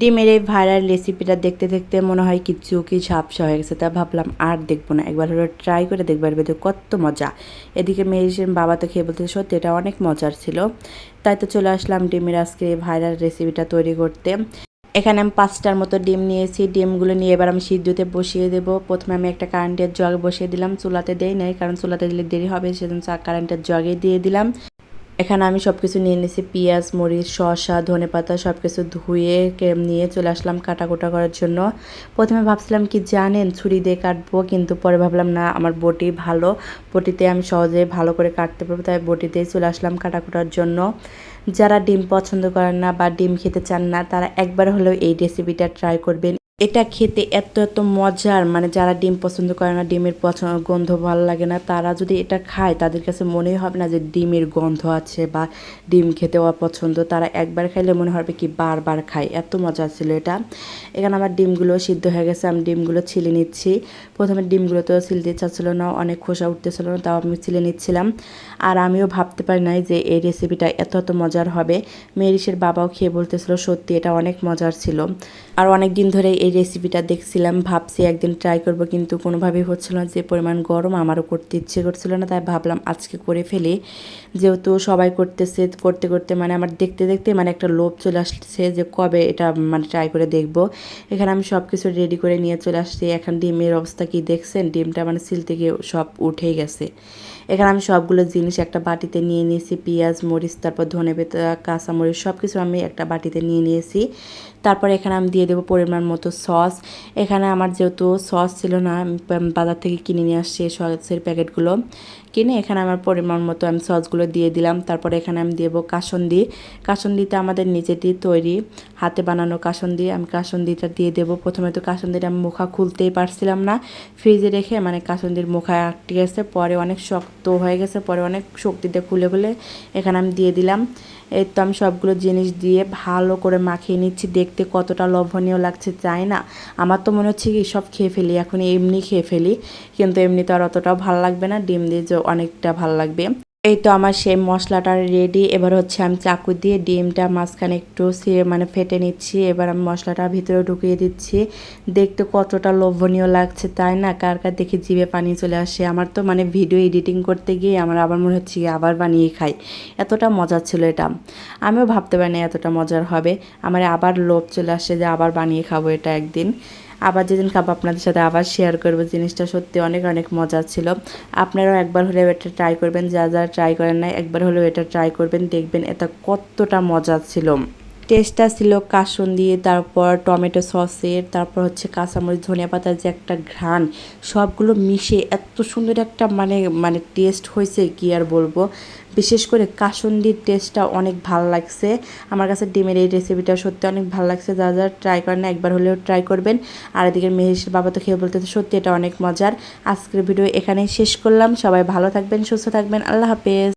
ডিমের এই ভাইরাল রেসিপিটা দেখতে দেখতে মনে হয় কি চোখে ঝাপসা হয়ে গেছে। তা ভাবলাম আর দেখব না। একবার হলো ট্রাই করে দেখবার ভেতরে কত মজা। এদিকে মেয়ের বাবা তো খেয়ে বলতে সত্যি এটা অনেক মজার ছিল। তাই তো চলে আসলাম ডিমের আজকে এই ভাইরাল রেসিপিটা তৈরি করতে। এখানে আমি পাঁচটার মতো ডিম নিয়েছি। ডিমগুলো নিয়ে এবার আমি সিদ্ধতে বসিয়ে দেবো। প্রথমে আমি একটা কারেন্টের জগ বসিয়ে দিলাম। চুলাতে দেই নাই, কারণ চুলাতে দিলে দেরি হবে, সেজন্য কারেন্টের জগে দিয়ে দিলাম। এখানে আমি সব কিছু নিয়ে নিয়েছি পেঁয়াজ, মরিচ, শসা ধনে পাতা সব কিছু ধুয়ে নিয়ে চলে আসলাম কাটাকুটা করার জন্য। প্রথমে ভাবছিলাম কি জানেন, ছুরি দিয়ে কাটবো, কিন্তু পরে ভাবলাম না, আমার বটি ভালো। বটিতে আমি সহজে ভালো করে কাটতে পারব, তাই বটিতেই চলে আসলাম কাটাকুটার জন্য। যারা ডিম পছন্দ করেন না বা ডিম খেতে চান না, তারা একবার হলেও এই রেসিপিটা ট্রাই করবেন। এটা খেতে এত এত মজার। মানে যারা ডিম পছন্দ করে না, ডিমের পছন্দ গন্ধ ভালো লাগে না, তারা যদি এটা খায়, তাদের কাছে মনেই হবে না যে ডিমের গন্ধ আছে বা ডিম খেতে অপছন্দ। তারা একবার খাইলে মনে হবে কি বারবার খায়। এত মজা ছিল এটা। এখানে আমার ডিমগুলো সিদ্ধ হয়ে গেছে, আমি ডিমগুলো ছিলে নিচ্ছি। প্রথমে ডিমগুলো তো ছিলতে চাচ্ছিল না, অনেক খোসা উঠতেছিল না, তাও আমি ছিলে নিচ্ছিলাম। আর আমিও ভাবতে পারি নাই যে এই রেসিপিটা এত এত মজার হবে। মেরিসের বাবাও খেয়ে বলতেছিল, সত্যি এটা অনেক মজার ছিল। আর অনেক দিন ধরে এই রেসিপিটা দেখছিলাম, ভাবছি একদিন ট্রাই করব, কিন্তু কোনোভাবেই হচ্ছিল না। যে পরিমাণ গরম, আমারও করতে ইচ্ছে করছিল না, তাই ভাবলাম আজকে করে ফেলি। যেহেতু সবাই করতেছে, করতে করতে মানে আমার দেখতে দেখতে মানে একটা লোভ চলে আসছে যে কবে এটা মানে ট্রাই করে দেখব। এখানে আমি সব কিছু রেডি করে নিয়ে চলে আসছি। এখন ডিমের অবস্থা কি দেখছেন? ডিমটা মানে সিল থেকে সব উঠেই গেছে। এখানে আমি সবগুলো জিনিস একটা বাটিতে নিয়ে নিয়েছি, পেঁয়াজ, মরিচ, তারপর ধনে পাতা, কাঁচামরিচ সব কিছু আমি একটা বাটিতে নিয়ে নিয়েছি। তারপর এখানে আমি দিয়ে দেবো পরিমাণ মতো সস। এখানে আমার যেহেতু সস ছিল না বাজার থেকে কিনে নিয়ে আসছি সসের প্যাকেটগুলো। কিনে এখানে আমার পরিমাণ মতো আমি সসগুলো দিয়ে দিলাম। তারপরে এখানে আমি দেবো কাসন্দি। কাসন্দিতে আমাদের নিজেরই তৈরি। হাতে বানানো কাসন্দি। আমি কাসন্দিটা দিয়ে দেবো। প্রথমে তো কাসন্দিটা আমি মুখা খুলতেই পারছিলাম না। ফ্রিজে রেখে মানে কাসন্দির মুখা আটকে গেছে। পরে অনেক শক্ত হয়ে গেছে। পরে অনেক শক্তিতে খুলে খুলে এখানে আমি দিয়ে দিলাম। এই তো আমি সবগুলো জিনিস দিয়ে ভালো করে মাখিয়ে নিচ্ছি। দেখতে কতটা লোভনীয় লাগছে চাই না। আমার তো মনে হচ্ছে কি সব খেয়ে ফেলি এখন এমনি খেয়ে ফেলি। কিন্তু এমনি তো আর অতটাও ভালো লাগবে না। ডিম দিয়ে যে অনেকটা ভালো লাগবে। এই তো আমার সেই মশলাটা রেডি এবার হচ্ছে আমি চাকু দিয়ে ডিমটা মাঝখানে একটু সে- মানে ফেটে নিচ্ছি। এবার আমি মশলাটা ভিতরে ঢুকিয়ে দিচ্ছি। দেখতে কতটা লোভনীয় লাগছে, তাই না? কার কার দেখে জিভে পানি চলে আসে? আমার তো মানে ভিডিও এডিটিং করতে গিয়ে আমার আবার মনে হচ্ছে আবার বানিয়ে খাই। এতটা মজার ছিল এটা। আমিও ভাবতে পারি না এতটা মজার হবে। আমার আবার লোভ চলে আসে যে আবার বানিয়ে খাব এটা একদিন। আবার যেদিন খাব আপনাদের সাথে আবার শেয়ার করব। জিনিসটা সত্যি অনেক অনেক মজা ছিল। আপনারাও একবার হলেও এটা ট্রাই করবেন। যা যা ট্রাই করেন না একবার হলেও এটা ট্রাই করবেন। দেখবেন এটা কতটা মজা ছিল। টেস্টটা ছিল কাসন দিয়ে, তারপর টমেটো সসের, তারপর হচ্ছে কাঁচামরিচ, ধনিয়া পাতার যে একটা ঘ্রাণ, সবগুলো মিশে এত সুন্দর একটা মানে মানে টেস্ট হয়েছে, কি আর বলব? বিশেষ করে কাসন্দির টেস্টটা অনেক ভালো লাগছে। আমার কাছে ডিমের এই রেসিপিটা সত্যি অনেক ভালো লাগছে, যা যা ট্রাই করেন না, একবার হলেও ট্রাই করবেন। আর এদিকে মেহেশের বাবা তো খেয়ে বলতে সত্যি এটা অনেক মজার। আজকের ভিডিও এখানেই শেষ করলাম। সবাই ভালো থাকবেন, সুস্থ থাকবেন। আল্লাহ হাফেজ।